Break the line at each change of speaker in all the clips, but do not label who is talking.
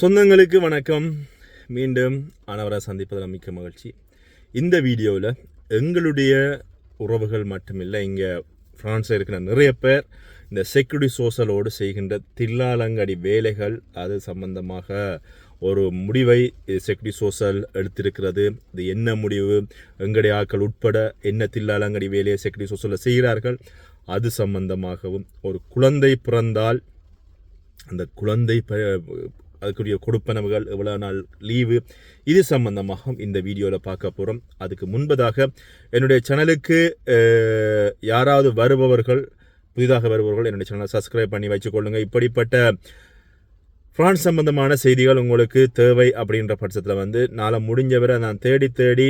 சொந்தங்களுக்கு வணக்கம். மீண்டும் அனவரை சந்திப்பதில் மிக்க மகிழ்ச்சி. இந்த வீடியோவில் எங்களுடைய உறவுகள் மட்டுமில்லை இங்கே ஃப்ரான்ஸில் இருக்கிற நிறைய பேர் இந்த செக்யூரிட்டி சோசலோடு செய்கின்ற தில்லாலங்கடி வேலைகள் அது சம்பந்தமாக ஒரு முடிவை செக்யூரிட்டி சோசல் எடுத்திருக்கிறது. இது என்ன முடிவு? எங்களுடைய ஆட்கள் உட்பட என்ன தில்லாலங்கடி வேலையை செக்யூரிட்டி சோசலில் செய்கிறார்கள்? அது சம்பந்தமாகவும் ஒரு குழந்தை பிறந்தால் அந்த குழந்தை ப- அதுக்குரிய கொடுப்பனவுகள் எவ்வளோ நாள் லீவு. இது சம்பந்தமாக இந்த வீடியோவில் பார்க்க போகிறோம் அதுக்கு முன்பதாக என்னுடைய சேனலுக்கு யாராவது வருபவர்கள் புதிதாக வருபவர்கள் என்னுடைய சேனலை சப்ஸ்கிரைப் பண்ணி வச்சுக்கொள்ளுங்கள் இப்படிப்பட்ட ஃப்ரான்ஸ் சம்மந்தமான செய்திகள் உங்களுக்கு தேவை அப்படின்ற பட்சத்தில் வந்து நாளை முடிஞ்ச வரை நான் தேடி தேடி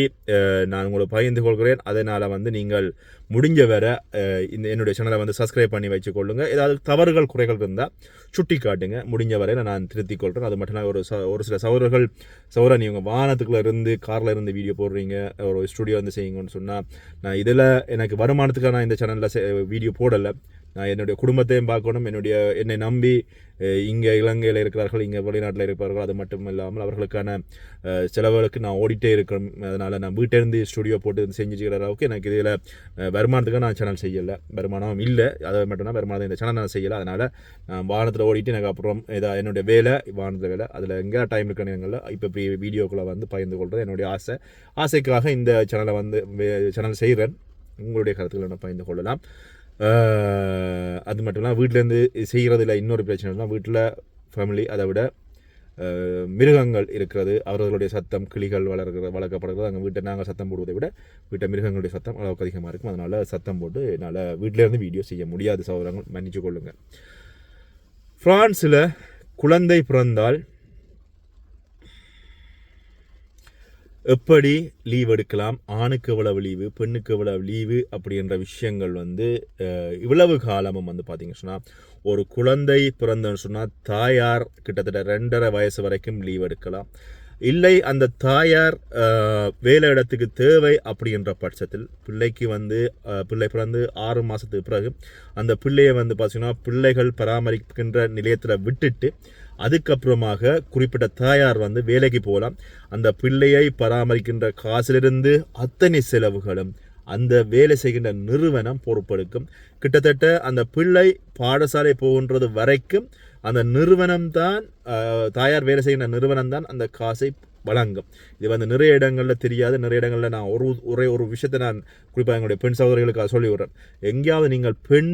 நான் உங்களுக்கு பகிர்ந்து கொள்கிறேன். அதனால் வந்து நீங்கள் முடிஞ்ச வரை இந்த என்னுடைய சேனலை வந்து சப்ஸ்கிரைப் பண்ணி வச்சுக்கொள்ளுங்க ஏதாவது தவறுகள் குறைகள் இருந்தால் சுட்டி காட்டுங்க முடிஞ்ச வரையில் நான் திருத்திக் கொள்கிறேன் அது மட்டும் ஒரு ச ஒரு சில சௌரர்கள் சௌர நீங்கள் வாகனத்துக்குள்ளே இருந்து காரில் இருந்து வீடியோ போடுறீங்க. ஒரு ஸ்டுடியோ வந்து செய்யுங்கன்னு சொன்னால் நான் இதில் எனக்கு வருமானத்துக்காக நான் இந்த சேனலில் வீடியோ போடலை. நான் என்னுடைய குடும்பத்தையும் பார்க்கணும் என்னுடைய என்னை நம்பி இங்கே இலங்கையில் இருக்கிறார்கள் இங்கே வெளிநாட்டில் இருக்கிறார்கள் அது மட்டும் இல்லாமல் அவர்களுக்கான செலவுகளுக்கு நான் ஓடிட்டே இருக்கணும் அதனால் நான் வீட்டிலேருந்து ஸ்டுடியோ போட்டு செஞ்சுக்கிற அளவுக்கு எனக்கு இதில் வருமானத்துக்கு நான் சேனல் செய்யலை. வருமானம் இல்லை அதை மட்டும்தான் வருமானம் இந்த சேனல் நான் செய்யலை. அதனால் நான் வாகனத்தில் ஓடிட்டு எனக்கு அப்புறம் இதாக என்னுடைய வேலை வாகனத்தில் வேலை அதில் எங்கே டைம் இருக்கிற நேரங்களில் இப்போ இப்படி வீடியோக்குள்ளே வந்து பகிர்ந்து கொள்கிறது என்னுடைய ஆசை ஆசைக்காக இந்த சேனலை வந்து சேனல் செய்கிறேன் உங்களுடைய கருத்துக்களை நான் பகிர்ந்து கொள்ளலாம். அது மட்டும் இல்லாமல் வீட்டிலேருந்து செய்கிறதில்ல இன்னொரு பிரச்சனை வீட்டில் ஃபேமிலி அதை விட மிருகங்கள் இருக்கிறது அவர்களுடைய சத்தம் கிளிகள் வளர்கிற வளர்க்கப்படுகிறது அங்கே வீட்டை நாங்கள் சத்தம் போடுவதை விட வீட்டை மிருகங்களுடைய சத்தம் அளவுக்கு அதிகமாக இருக்கும். அதனால் சத்தம் போட்டு என்னால் வீட்டிலேருந்து வீடியோ செய்ய முடியாது சகோதரங்கள் மன்னிச்சு கொள்ளுங்கள் ஃப்ரான்ஸில் குழந்தை பிறந்தால் எப்படி லீவ் எடுக்கலாம்? ஆணுக்கு எவ்வளவு லீவு பெண்ணுக்கு எவ்வளவு லீவு அப்படின்ற விஷயங்கள் வந்து இவ்வளவு காலமும் வந்து பார்த்தீங்க சொன்னால் ஒரு குழந்தை பிறந்தன்னு சொன்னால் தாயார் கிட்டத்தட்ட ரெண்டரை வயசு வரைக்கும் லீவ் எடுக்கலாம். இல்லை அந்த தாயார் வேலை இடத்துக்கு தேவை அப்படின்ற பட்சத்தில் பிள்ளைக்கு வந்து பிள்ளை பிறந்து ஆறு மாதத்துக்கு பிறகு அந்த பிள்ளையை வந்து பார்த்தீங்கன்னா பிள்ளைகள் பராமரிக்கின்ற நிலையத்தில் விட்டுட்டு அதுக்கப்புறமாக குறிப்பிட்ட தாயார் வந்து வேலைக்கு போகலாம். அந்த பிள்ளையை பராமரிக்கின்ற காசிலிருந்து அத்தனை செலவுகளும் அந்த வேலை செய்கின்ற நிறுவனம் பொறுப்பெடுக்கும். கிட்டத்தட்ட அந்த பிள்ளை பாடசாலை போகின்றது வரைக்கும் அந்த நிறுவனம் தான் தாயார் வேலை செய்கிற நிறுவனம் தான் அந்த காசை வழங்கும். இது வந்து நிறைய இடங்களில் தெரியாது. நிறைய இடங்களில் நான் ஒரு ஒரே ஒரு விஷயத்தை நான் குறிப்பாக எங்களுடைய பெண் சகோதரிகளுக்காக சொல்லி விடுறேன் எங்கேயாவது நீங்கள் பெண்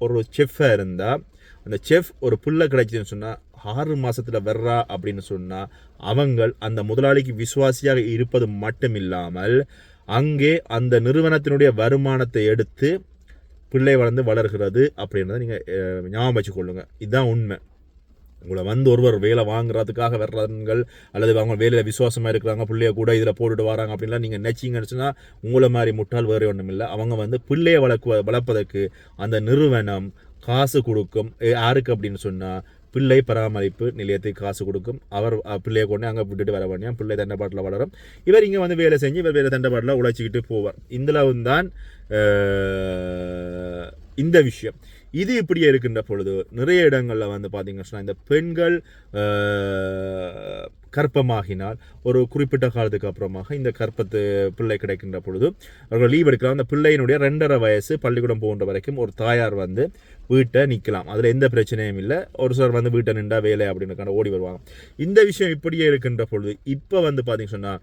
ஒரு செஃப்பாக இருந்தால் அந்த செஃப் ஒரு புல்லை கிடைச்சிதுன்னு சொன்னால் ஆறு மாதத்தில் வர்றா அப்படின்னு சொன்னால் அவங்கள் அந்த முதலாளிக்கு விசுவாசியாக இருப்பது மட்டும் இல்லாமல் அங்கே அந்த நிறுவனத்தினுடைய வருமானத்தை எடுத்து பிள்ளை வளர்ந்து வளர்கிறது அப்படின்றத நீங்கள் ஞாபகம் வச்சுக்கொள்ளுங்க. இதுதான் உண்மை. உங்களை வந்து ஒருவர் வேலை வாங்குறதுக்காக வர்றாங்கள் அல்லது அவங்க வேலையில் விசுவாசமாக இருக்கிறாங்க பிள்ளைய கூட இதில் போட்டுட்டு வராங்க அப்படின்லாம் நீங்கள் நினச்சிங்கன்னு சொன்னால் உங்களை மாதிரி முட்டாள் வேறு ஒன்றும் இல்லை. அவங்க வந்து பிள்ளையை வளர்க்கு வளர்ப்பதற்கு அந்த நிறுவனம் காசு கொடுக்கும். யாருக்கு அப்படின்னு சொன்னால் பிள்ளை பராமரிப்பு நிலையத்துக்கு காசு கொடுக்கும். அவர் பிள்ளையை கொண்டு அங்கே விட்டுட்டு வர வேண்டிய பிள்ளை தண்டப்பாட்டில் வளரும். இவர் இங்கே வந்து வேலை செஞ்சு இவர் வேறு தண்டப்பாட்டில் உழைச்சிக்கிட்டு போவார். இதில் தான் இந்த விஷயம். இது இப்படியே இருக்கின்ற பொழுது நிறைய இடங்களில் வந்து பார்த்தீங்கன்னா இந்த பெண்கள் கற்பமாகினால் ஒரு குறிப்பிட்ட காலத்துக்கு அப்புறமாக இந்த கற்பத்து பிள்ளை கிடைக்கின்ற பொழுது அவர்கள் லீவ் எடுக்கலாம். அந்த பிள்ளையினுடைய ரெண்டரை வயசு பள்ளிக்கூடம் போகின்ற வரைக்கும் ஒரு தாயார் வந்து வீட்டை நிற்கலாம் அதில் எந்த பிரச்சனையும் இல்லை. ஒரு சிலர் வந்து வீட்டை நின்றா வேலை அப்படின்னு ஓடி வருவாங்க. இந்த விஷயம் இப்படியே இருக்கின்ற பொழுது இப்போ வந்து பார்த்தீங்கன்னு சொன்னால்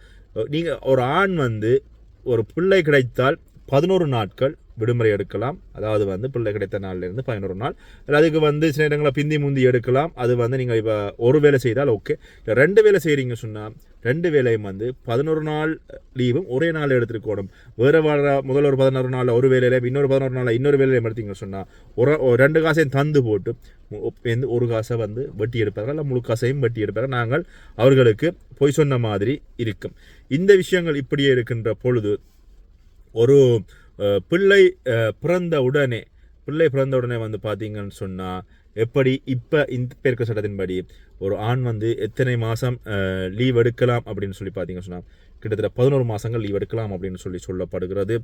நீங்கள் ஒரு ஆண் வந்து ஒரு பிள்ளை கிடைத்தால் பதினோரு நாட்கள் விடுமுறை எடுக்கலாம். அதாவது வந்து பிள்ளை கிடைத்த நாள்லேருந்து பதினோரு நாள். இல்லை அதுக்கு வந்து சில இடங்களில் பிந்தி முந்தி எடுக்கலாம். அது வந்து நீங்கள் இப்போ ஒரு வேலை செய்தால் ஓகே. இல்லை ரெண்டு வேலை செய்கிறீங்க சொன்னால் ரெண்டு வேலையும் வந்து பதினோரு நாள் லீவும் ஒரே நாள் எடுத்துருக்கணும் வேறு வர முதல் ஒரு பதினோரு நாளில் ஒரு வேலையில் இன்னொரு பதினோரு நாளில் இன்னொரு வேலையில் எடுத்தீங்க சொன்னால் ஒரு ஒரு ரெண்டு காசையும் தந்து போட்டு எந்த ஒரு காசை வந்து வெட்டி எடுப்பார்கள். இல்லை முழு காசையும் வெட்டி எடுப்பார்கள். நாங்கள் அவர்களுக்கு பொய் சொன்ன மாதிரி இருக்கும். இந்த விஷயங்கள் இப்படியே இருக்கின்ற பொழுது ஒரு பிள்ளை பிறந்த உடனே பிள்ளை பிறந்த உடனே வந்து பார்த்தீங்கன்னு சொன்னால் எப்படி இப்போ இந்த பேருக்கு சட்டத்தின்படி ஒரு ஆண் வந்து எத்தனை மாதம் லீவ் எடுக்கலாம் அப்படின்னு சொல்லி பார்த்தீங்கன்னு சொன்னால் கிட்டத்தட்ட பதினோரு மாதங்கள் லீவ் எடுக்கலாம் அப்படின்னு சொல்லி சொல்லப்படுகிறது.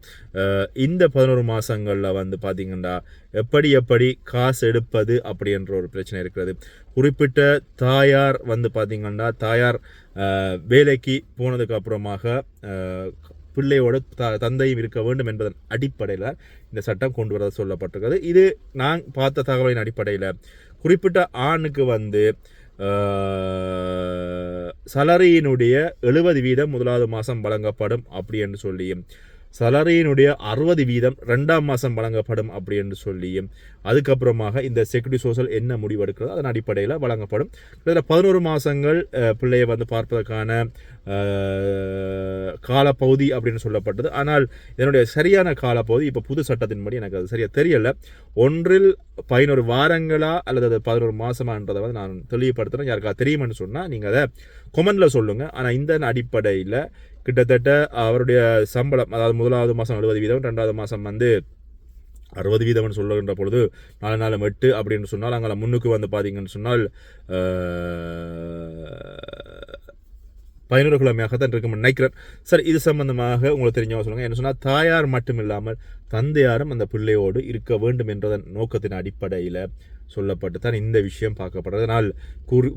இந்த பதினோரு மாதங்களில் வந்து பார்த்திங்கன்னா எப்படி எப்படி காசு எடுப்பது அப்படின்ற ஒரு பிரச்சனை இருக்கிறது. குறிப்பிட்ட தாயார் வந்து பார்த்தீங்கன்னா தாயார் வேலைக்கு போனதுக்கு அப்புறமாக பிள்ளையோட த தந்தையும் இருக்க வேண்டும் என்பதன் அடிப்படையில் இந்த சட்டம் கொண்டு வர சொல்லப்பட்டிருக்கிறது. இது நான் பார்த்த தகவலின் அடிப்படையில் குறிப்பிட்ட ஆணுக்கு வந்து சலரியினுடைய எழுபது வீதம் முதலாவது மாதம் வழங்கப்படும் அப்படி என்று சொல்லியும் சலரியினுடைய அறுபது வீதம் ரெண்டாம் மாதம் வழங்கப்படும் அப்படி என்று சொல்லியும் அதுக்கப்புறமாக இந்த செக்யூரிட்டி சோசல் என்ன முடிவெடுக்கிறதோ அதன் அடிப்படையில் வழங்கப்படும். இதில் பதினோரு மாதங்கள் பிள்ளையை வந்து பார்ப்பதற்கான காலப்பகுதி அப்படின்னு சொல்லப்பட்டது. ஆனால் இதனுடைய சரியான காலப்பகுதி இப்போ புது சட்டத்தின்படி எனக்கு அது சரியாக தெரியல. ஒன்றில் பதினோரு வாரங்களா அல்லது அது பதினோரு மாதமான்றதை வந்து நான் தெளிவுபடுத்துகிறேன் யாருக்கா தெரியுமென்னு சொன்னால் நீங்கள் அதை கொமெண்டில் சொல்லுங்கள் ஆனால் இந்த அடிப்படையில் கிட்டத்தட்ட அவருடைய சம்பளம் அதாவது முதலாவது மாதம் எழுபது வீதம் ரெண்டாவது மாதம் வந்து அறுபது வீதம்னு சொல்லுகின்ற பொழுது நாலு நாலு எட்டு அப்படின்னு சொன்னால் அங்கே முன்னுக்கு வந்து பார்த்தீங்கன்னு சொன்னால் பதினோரு கிழமையாக தான் இருக்கும் நினைக்கிறேன். சார் இது சம்பந்தமாக உங்களுக்கு தெரிஞ்சவங்க சொல்லுங்கள் என்ன சொன்னால் தாயார் மட்டும் இல்லாமல் தந்தையாரும் அந்த பிள்ளையோடு இருக்க வேண்டும் என்றதன் நோக்கத்தின் அடிப்படையில் சொல்லப்பட்டு தான் இந்த விஷயம் பார்க்கப்படுறது அதனால்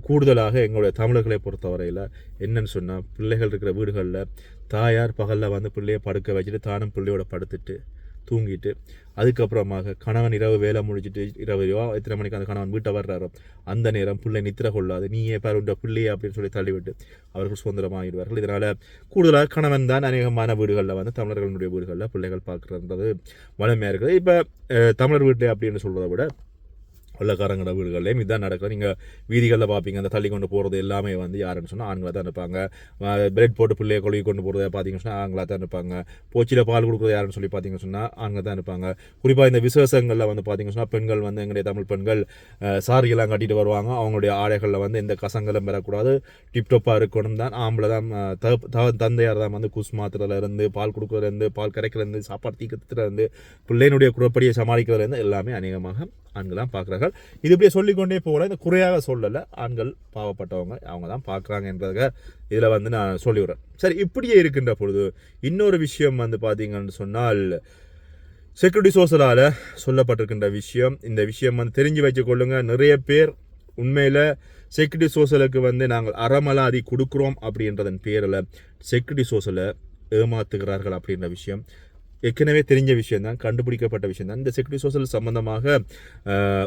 கூடுதலாக எங்களுடைய தமிழர்களை பொறுத்தவரையில் என்னன்னு சொன்னால் பிள்ளைகள் இருக்கிற வீடுகளில் தாயார் பகலில் வந்து பிள்ளையை படுக்க வச்சுட்டு தானும் பிள்ளையோட படுத்துட்டு தூங்கிட்டு அதுக்கப்புறமாக கணவன் இரவு வேலை முடிச்சுட்டு இரவு எத்தனை மணிக்கு அந்த கணவன் வீட்டை வர்றாரோ அந்த நேரம் பிள்ளை நித்திர கொள்ளாது. நீயே பாரு உண்ட பிள்ளையே அப்படின்னு சொல்லி தள்ளிவிட்டு அவர்கள் சுதந்திரமாகிடுவார்கள். இதனால் கூடுதலாக கணவன் தான் அநேகமான வீடுகளில் வந்து தமிழர்களுடைய வீடுகளில் பிள்ளைகள் பார்க்குறது வளமையாக இருக்குது. இப்போ தமிழர் வீட்டில் அப்படின்னு சொல்கிறத விட வெள்ளக்காரங்கட வீடுகள்லேயும் இதுதான் நடக்கும் நீங்கள் வீதிகளில் பார்ப்பீங்க அந்த தள்ளி கொண்டு போகிறது எல்லாமே வந்து யாருன்னு சொன்னால் ஆண்களாக தான் இருப்பாங்க. பிரெட் போட்டு பிள்ளையை கொழுவி கொண்டு போகிறத பார்த்தீங்கன்னு சொன்னால் ஆண்களாக தான் இருப்பாங்க. போச்சியில் பால் கொடுக்குறது யாருன்னு சொல்லி பார்த்தீங்கன்னு சொன்னால் ஆண்கள் தான் இருப்பாங்க. குறிப்பாக இந்த விசேஷங்களில் வந்து பார்த்தீங்கன்னு சொன்னால் பெண்கள் வந்து எங்களுடைய தமிழ் பெண்கள் சாரிகள்லாம் சாரியெல்லாம் கட்டிட்டு வருவாங்க. அவங்களுடைய ஆடைகளில் வந்து எந்த கசங்களும் பெறக்கூடாது. டிப்டப்பாக இருக்கணும் தான். ஆம்பளை தான் த- தந்தையார் தான் வந்து குஸ் மாத்துறதுல இருந்து பால் கொடுக்குறதுலேருந்து பால் கரைக்கிறதுலேருந்து சாப்பாடு தீக்கிறதுலேருந்து பிள்ளையினுடைய குறப்படியை சமாளிக்கிறதுலேருந்து எல்லாமே அநேகமாக ஆண்கள் தான் பார்க்கிறார்கள் இது இப்படியே சொல்லிக்கொண்டே போகல. இந்த குறையாக சொல்லலை. ஆண்கள் பாவப்பட்டவங்க அவங்க தான் பார்க்குறாங்க என்றதுக்கு இதில் வந்து நான் சொல்லிவிடுறேன். சரி இப்படியே இருக்கின்ற பொழுது இன்னொரு விஷயம் வந்து பார்த்தீங்கன்னு சொன்னால் செக்யூரிட்டி சோர்ஸலால் சொல்லப்பட்டிருக்கின்ற விஷயம். இந்த விஷயம் வந்து தெரிஞ்சு வச்சுக்கொள்ளுங்க நிறைய பேர் உண்மையில் செக்யூரிட்டி சோசலுக்கு வந்து நாங்கள் அறமலாதி கொடுக்குறோம் அப்படின்றதன் பேரில் செக்யூரிட்டி சோசலை ஏமாத்துகிறார்கள் அப்படின்ற விஷயம். ஏற்கனவே தெரிஞ்ச விஷயம் தான் கண்டுபிடிக்கப்பட்ட விஷயம் தான் இந்த செக்யூரிட்டி சோசியல் சம்மந்தமாக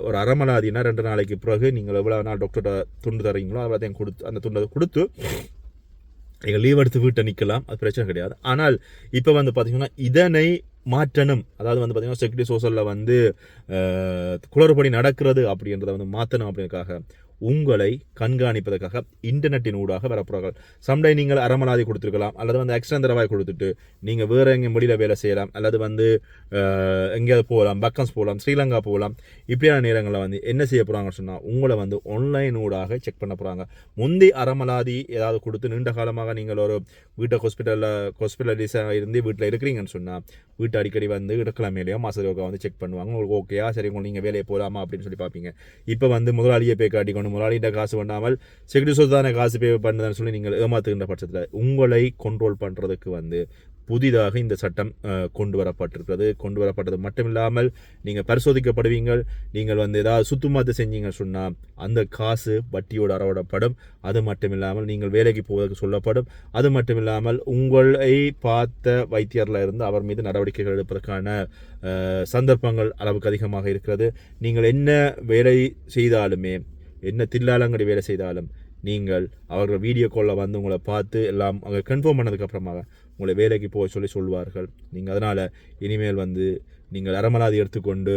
ஒரு அறமலாதினா ரெண்டு நாளைக்கு பிறகு நீங்கள் எவ்வளோ நாள் டாக்டர்கிட்ட துண்டு தரீங்களோ அவ்வளோத்தையும் கொடுத்து அந்த துண்டை கொடுத்து நீங்கள் லீவ் எடுத்து வீட்டை நிற்கலாம். அது பிரச்சனை கிடையாது. ஆனால் இப்போ வந்து பார்த்திங்கன்னா இதனை மாற்றணும். அதாவது வந்து பார்த்திங்கன்னா செக்யூரிட்டி சோசியலில் வந்து குளறுபடி நடக்கிறது அப்படின்றத வந்து மாற்றணும் அப்படின்றதுக்காக உங்களை கண்காணிப்பதற்காக இன்டர்நெட்டின் ஊடாக வரப்போகிறார்கள் சம்டை நீங்கள் அறமலாதி கொடுத்துருக்கலாம் அல்லது வந்து எக்ஸ்ட்ரா தரவாய் கொடுத்துட்டு நீங்கள் வேறு எங்கே வெளியில் வேலை செய்யலாம் அல்லது வந்து எங்கேயாவது போகலாம் பக்கம்ஸ் போகலாம் ஸ்ரீலங்கா போகலாம் இப்படியான நேரங்களில் வந்து என்ன செய்ய போகிறாங்கன்னு சொன்னால் உங்களை வந்து ஆன்லைன் ஊடாக செக் பண்ண போகிறாங்க முந்தி அறமலாதி ஏதாவது கொடுத்து நீண்ட காலமாக நீங்கள் ஒரு வீட்டை ஹாஸ்பிட்டலில் ஹாஸ்பிட்டலிஸாக இருந்து வீட்டில் இருக்கிறீங்கன்னு சொன்னால் வீட்டை அடிக்கடி வந்து இடக்கிழமையிலையோ மாதத்துக்கு வந்து செக் பண்ணுவாங்க. உங்களுக்கு ஓகேயா சரி உங்களுக்கு நீங்கள் வேலையை போகலாமா அப்படின்னு சொல்லி பார்ப்பீங்க. இப்போ வந்து முதலாளியை பே காட்டிக்கொண்டு முதலாளிகிட்ட காசு பண்ணாமல் செக்யூரிட்டி சொத்தான காசு பே பண்ணுதான்னு சொல்லி நீங்கள் ஏமாத்துகின்ற பட்சத்தில் உங்களை கண்ட்ரோல் பண்ணுறதுக்கு வந்து புதிதாக இந்த சட்டம் கொண்டு வரப்பட்டிருக்கிறது. கொண்டு வரப்பட்டது மட்டும் இல்லாமல் நீங்கள் பரிசோதிக்கப்படுவீங்கள். நீங்கள் வந்து ஏதாவது சுத்தமாத்து செஞ்சீங்கன்னு சொன்னால் அந்த காசு வட்டியோடு அறவிடப்படும். அது மட்டும் இல்லாமல் நீங்கள் வேலைக்கு போவதற்கு சொல்லப்படும். அது மட்டும் இல்லாமல் உங்களை பார்த்த வைத்தியரில் இருந்து அவர் மீது நடவடிக்கைகள் எடுப்பதற்கான சந்தர்ப்பங்கள் அளவுக்கு அதிகமாக இருக்கிறது. நீங்கள் என்ன வேலை செய்தாலுமே என்ன தில்லாலங்கடி வேலை செய்தாலும் நீங்கள் அவர்கள் வீடியோ காலில் வந்து உங்களை பார்த்து எல்லாம் அவங்க கன்ஃபார்ம் பண்ணதுக்கப்புறமாக உங்களை வேலைக்கு போக சொல்லி சொல்வார்கள். நீங்கள் அதனால் இனிமேல் வந்து நீங்கள் அறமலாதி எடுத்துக்கொண்டு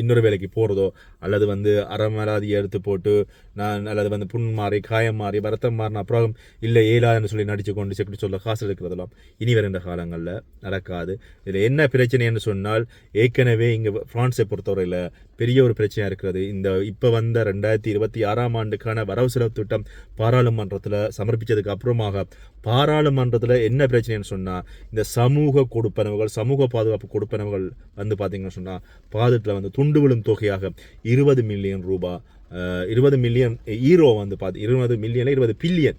இன்னொரு வேலைக்கு போகிறதோ அல்லது வந்து அறமலாதி எடுத்து போட்டு நான் அல்லது வந்து புண் மாறி காயம் மாறி பரத்தம் மாறின அப்புறம் இல்லை ஏலான்னு சொல்லி நடிச்சு கொண்டு செக்யூரிட்டி சொல்ல காசு எடுக்கிறதெல்லாம் இனி வருகின்ற காலங்களில் நடக்காது. இதில் என்ன பிரச்சனைன்னு சொன்னால் ஏற்கனவே இங்கே ஃப்ரான்ஸை பொறுத்தவரையில் பெரிய ஒரு பிரச்சனையாக இருக்கிறது. இந்த இப்போ வந்த ரெண்டாயிரத்தி இருபத்தி ஆறாம் ஆண்டுக்கான வரவு செலவு திட்டம் பாராளுமன்றத்தில் சமர்ப்பித்ததுக்கு அப்புறமாக பாராளுமன்றத்தில் என்ன பிரச்சனைன்னு சொன்னால் இந்த சமூக கொடுப்பனவுகள் சமூக பாதுகாப்பு கொடுப்பனவுகள் வந்து பார்த்தீங்கன்னா பார்த்தீங்கன்னு சொன்னால் பாதத்தில் வந்து துண்டு விழும் தொகையாக இருபது மில்லியன் ரூபாய் இருபது மில்லியன் ஈரோ வந்து பார்த்து இருபது மில்லியனில் இருபது பில்லியன்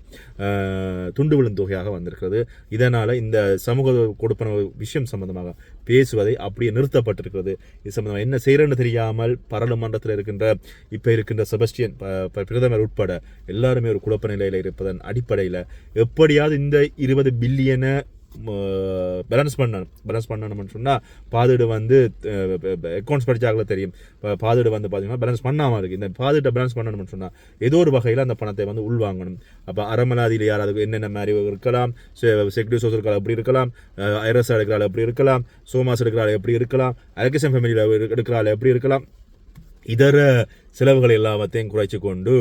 துண்டு விழும் தொகையாக வந்திருக்கிறது. இதனால் இந்த சமூக கொடுப்பன விஷயம் சம்பந்தமாக பேசுவதை அப்படியே நிறுத்தப்பட்டிருக்கிறது. இது சம்பந்தமாக என்ன செய்கிறேன்னு தெரியாமல் பாராளுமன்றத்தில் இருக்கின்ற இப்போ இருக்கின்ற செபஸ்டியன் ப- பிரதமர் உட்பட எல்லாருமே ஒரு குழப்ப நிலையில் இருப்பதன் அடிப்படையில் எப்படியாவது இந்த இருபது பில்லியனை பேலன்ஸ் பண்ணணும். பேலன்ஸ் பண்ணணும்னு சொன்னால் பாதுடு வந்து அக்கௌண்ட்ஸ் படித்தாங்கள தெரியும். இப்போ பாதுடு வந்து பார்த்தீங்கன்னா பேலன்ஸ் பண்ணாமல் இருக்குது இந்த பாதுட்டை பேலன்ஸ் பண்ணணும்னு சொன்னால் ஏதோ ஒரு வகையில் அந்த பணத்தை வந்து உள்வாங்கணும். அப்போ அரமலாதியில் யாராவது என்னென்ன மாதிரி இருக்கலாம் செக்யூரிட்டி சோர்ஸ் இருக்கலாம் எப்படி இருக்கலாம் ஐரஸ் எடுக்கிறாள் எப்படி இருக்கலாம் சோமாஸ் எடுக்கிறாள் எப்படி இருக்கலாம் அலகேசன் ஃபேமிலியில் எடுக்கிறாள் எப்படி இருக்கலாம். இதர செலவுகள் எல்லாத்தையும் குறைச்சி கொண்டு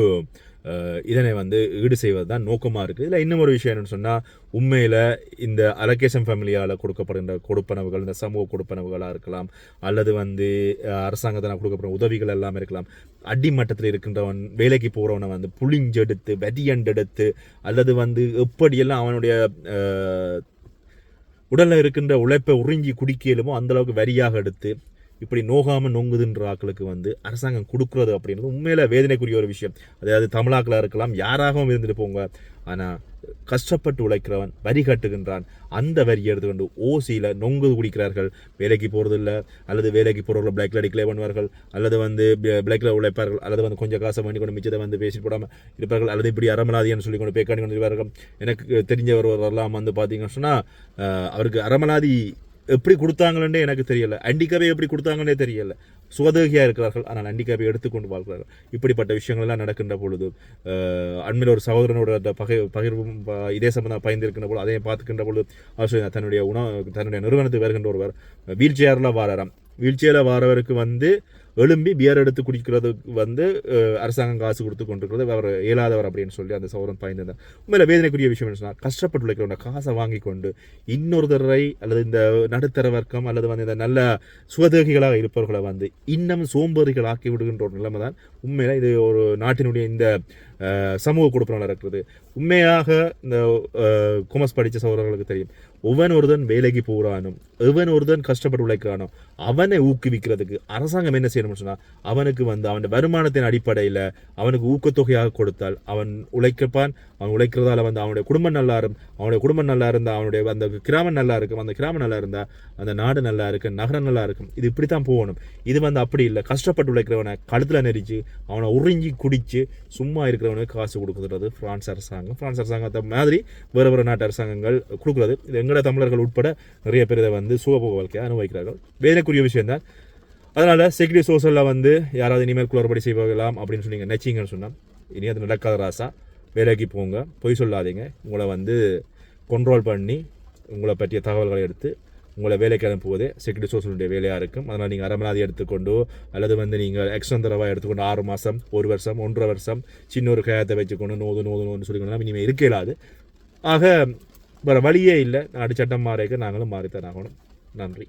இதனை வந்து ஈடு செய்வது தான் நோக்கமாக இருக்குது இதில் இன்னும் ஒரு விஷயம் என்னென்னு சொன்னால் உண்மையில் இந்த அலகேஷன் ஃபேமிலியால் கொடுக்கப்படுகின்ற கொடுப்பனவுகள் இந்த சமூக கொடுப்பனவுகளாக இருக்கலாம் அல்லது வந்து அரசாங்கத்தினால் கொடுக்கப்படும் உதவிகள் எல்லாமே இருக்கலாம். அடிமட்டத்தில் இருக்கின்றவன் வேலைக்கு போகிறவனை வந்து புளிஞ்செடுத்து வெடியண்டெடுத்து அல்லது வந்து எப்படியெல்லாம் அவனுடைய உடலில் இருக்கின்ற உழைப்பை உறிஞ்சி குடிக்கலுமோ அந்த அளவுக்கு வரியாக எடுத்து இப்படி நோகாமல் நொங்குதுன்ற ஆட்களுக்கு வந்து அரசாங்கம் கொடுக்குறது அப்படின்றது உண்மையில வேதனைக்குரிய ஒரு விஷயம். அதாவது தமிழாக்களாக இருக்கலாம் யாராகவும் இருந்துட்டு போங்க. ஆனால் கஷ்டப்பட்டு உழைக்கிறவன் வரி கட்டுகின்றான். அந்த வரியை எடுத்துக்கொண்டு ஓசியில் நொங்கு குடிக்கிறார்கள். வேலைக்கு போகிறதில்ல அல்லது வேலைக்கு போகிறவர்கள் பிளாக்ல டிக்ளே பண்ணுவார்கள் அல்லது வந்து பிளாக்ல உழைப்பார்கள் அல்லது வந்து கொஞ்சம் காசை பண்ணி கொண்டு மிச்சத்தை வந்து பேசிட்டு போடாமல் இருப்பார்கள் அல்லது இப்படி அறமலாதின்னு சொல்லி கொண்டு பேக்காண்டி கொண்டு இருப்பார்கள். எனக்கு தெரிஞ்சவர் எல்லாம் வந்து பார்த்தீங்கன்னு சொன்னால் அவருக்கு அறமலாதி எப்படி கொடுத்தாங்களே எனக்கு தெரியல. அண்டிகாவை எப்படி கொடுத்தாங்கன்னே தெரியல. சுகதேகியாக இருக்கிறார்கள் ஆனால் அண்டிகாவை எடுத்துக்கொண்டு வாழ்கிறார்கள். இப்படிப்பட்ட விஷயங்கள் எல்லாம் நடக்கின்ற பொழுது அண்மையில் ஒரு சகோதரனோட அந்த பகை பகிர்வும் ப- இதே சம்பந்தம் பயந்திருக்கின்ற பொழுது அதையும் பார்த்துக்கின்ற பொழுது அவர் தன்னுடைய உணவு தன்னுடைய நிறுவனத்துக்கு வருகின்ற ஒருவர் வீல் சேரில் வாராராம். வீல் சேரில் வாரவருக்கு வந்து எழும்பி பியர் எடுத்து குடிக்கிறதுக்கு வந்து அரசாங்கம் காசு கொடுத்து கொண்டிருக்கிறது. அவர் இயலாதவர் அப்படின்னு சொல்லி அந்த சௌரன் பாய்ந்திருந்தார் உண்மையில வேதனைக்குரிய விஷயம் என்ன சொன்னால் கஷ்டப்பட்டு உழைக்கிறவங்க காசை வாங்கி கொண்டு இன்னொருத்தரை அல்லது இந்த நடுத்தர வர்க்கம் அல்லது வந்து இந்த நல்ல சுகதேகிகளாக இருப்பவர்களை வந்து இன்னும் சோம்பேறிகள் ஆக்கி விடுகின்ற ஒரு நிலைமை தான் உண்மையில இது ஒரு நாட்டினுடைய இந்த சமூக கொடுப்பனால் இருக்கிறது உண்மையாக இந்த குமஸ் கொமர்ஸ் படித்த சௌரர்களுக்கு தெரியும் ஒவ்வொன் ஒருதன் வேலைக்கு போகிறானும் எவன் ஒருதன் கஷ்டப்பட்டு உழைக்கிறானோ அவனை ஊக்குவிக்கிறதுக்கு அரசாங்கம் என்ன செய்யணும்னு சொன்னால் அவனுக்கு வந்து அவன் வருமானத்தின் அடிப்படையில் அவனுக்கு ஊக்கத்தொகையாக கொடுத்தால் அவன் உழைக்கப்பான். அவன் உழைக்கிறதால வந்து அவனுடைய குடும்பம் நல்லா இருக்கும். அவனுடைய குடும்பம் நல்லா இருந்தால் அவனுடைய அந்த கிராமம் நல்லா இருக்கும். அந்த கிராமம் நல்லா இருந்தால் அந்த நாடு நல்லா இருக்கும். நகரம் நல்லா இருக்கும். இது இப்படி தான் போகணும். இது வந்து அப்படி இல்லை. கஷ்டப்பட்டு உழைக்கிறவனை கழுத்தில் நெரிச்சு அவனை உறிஞ்சி குடித்து சும்மா இருக்கிறவனுக்கு காசு கொடுக்குறது ஃப்ரான்ஸ் அரசாங்கம். ஃப்ரான்ஸ் அரசாங்கத்தை மாதிரி வேறு வேறு நாட்டு அரசாங்கங்கள் கொடுக்குறது. இது எங்களோட தமிழர்கள் உட்பட நிறைய பேர் இதை வந்து சுகபோக வாழ்க்கையை அனுபவிக்கிறார்கள். வேதனைக்குரிய விஷயம்தான். அதனால் செக்யூரிட்டி சோர்ஸில் வந்து யாராவது இனிமேல் குளறுபடி செய்வாங்கலாம் அப்படின்னு சொன்னீங்க நெச்சிங்கன்னு சொன்னால் இனி அது நடக்காத ராசா. வேலைக்கு போங்க பொய் சொல்லாதீங்க. உங்களை வந்து கண்ட்ரோல் பண்ணி உங்களை பற்றிய தகவல்களை எடுத்து உங்களை வேலைக்கு அனுப்புவதே செக்யூரிட்டி சோர்ஸனுடைய வேலையாக இருக்கும். அதனால் நீங்கள் அரமநாதி எடுத்துக்கொண்டோ அல்லது வந்து நீங்கள் எக்ஸ்டந்தரவாக எடுத்துக்கொண்டு ஆறு மாதம் ஒரு வருஷம் ஒன்றரை வருஷம் சின்ன ஒரு கயத்தை வச்சுக்கொண்டு நோது நோது நோதுன்னு சொல்லிக்கணும் இனிமேல் இருக்க இயலாது ஆக வேறு வழியே இல்லை. நாடு சட்டம் மாறிக்க நாங்களும் மாறித்தான் ஆகணும். நன்றி.